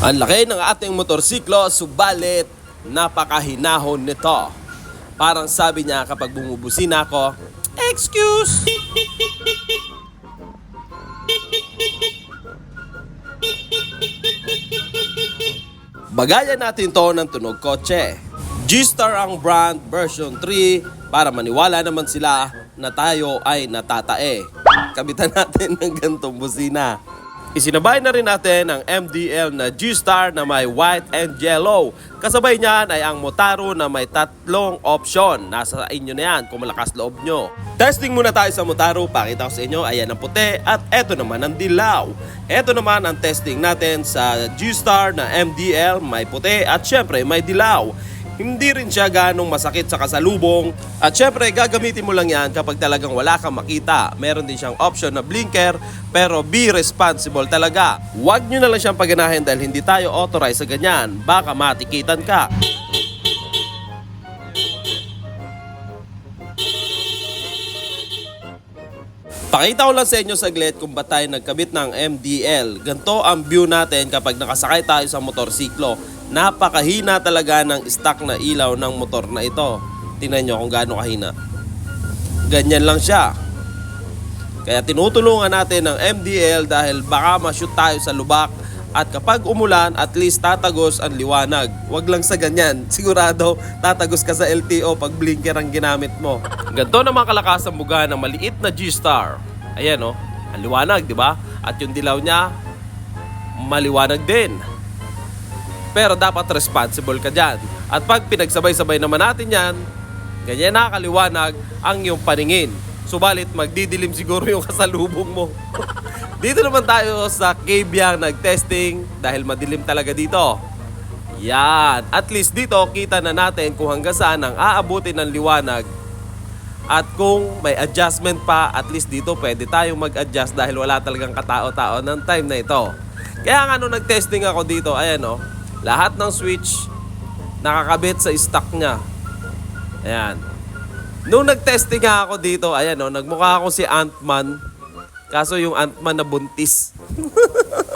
Ang laki ng ating motorsiklo, subalit napakahinahon nito. Parang sabi niya kapag bumubusina ako, Excuse! Bagayan natin to ng tunog kotse. G-Star ang brand version 3 para maniwala naman sila na tayo ay natatae. Kabitan natin ng gantong busina. Isinabay na rin natin ang MDL na G-Star na may white and yellow. Kasabay niyan ay ang Motaro na may tatlong option. Nasa inyo na yan kung malakas loob nyo. Testing muna tayo sa Motaro. Pakita ko sa inyo, ayan ang puti at eto naman ang dilaw. Eto naman ang testing natin sa G-Star na MDL, may puti at syempre may dilaw. Hindi rin siya ganong masakit sa kasalubong. At syempre, gagamitin mo lang yan kapag talagang wala kang makita. Meron din siyang option na blinker, pero be responsible talaga. Huwag nyo na lang siyang paganahin dahil hindi tayo authorized sa ganyan. Baka matikitan ka. Pakita ko lang sa inyo saglit kung ba tayo nagkabit ng MDL. Ganto ang view natin kapag nakasakay tayo sa motorsiklo. Napakahina talaga ng stock na ilaw ng motor na ito. Tingnan nyo kung gaano kahina. Ganyan lang siya. Kaya tinutulungan natin ng MDL dahil baka ma-shoot tayo sa lubak at kapag umulan, at least tatagos ang liwanag. Huwag lang sa ganyan. Sigurado, tatagos ka sa LTO pag blinker ang ginamit mo. Ganto naman kalakas ang buga ng maliit na G-Star. Ayan oh, ang liwanag, di ba? At yung dilaw niya, maliwanag din. Pero dapat responsible ka dyan. At pag pinagsabay-sabay naman natin yan, ganyan nakakaliwanag ang iyong paningin. Subalit magdidilim siguro yung kasalubong mo. dito naman tayo sa Cabiang nag-testing dahil madilim talaga dito. Yan. At least dito kita na natin kung hanggang saan ang aabutin ng liwanag at kung may adjustment pa, at least dito pwede tayong mag-adjust dahil wala talagang katao-tao ng time na ito. Kaya nga nung nag-testing ako dito, ayan o, lahat ng switch nakakabit sa stock niya. Ayan. Nung nag-testing nga ako dito, ayan o, nagmukha ako si Ant-Man. Kaso yung Ant-Man na buntis.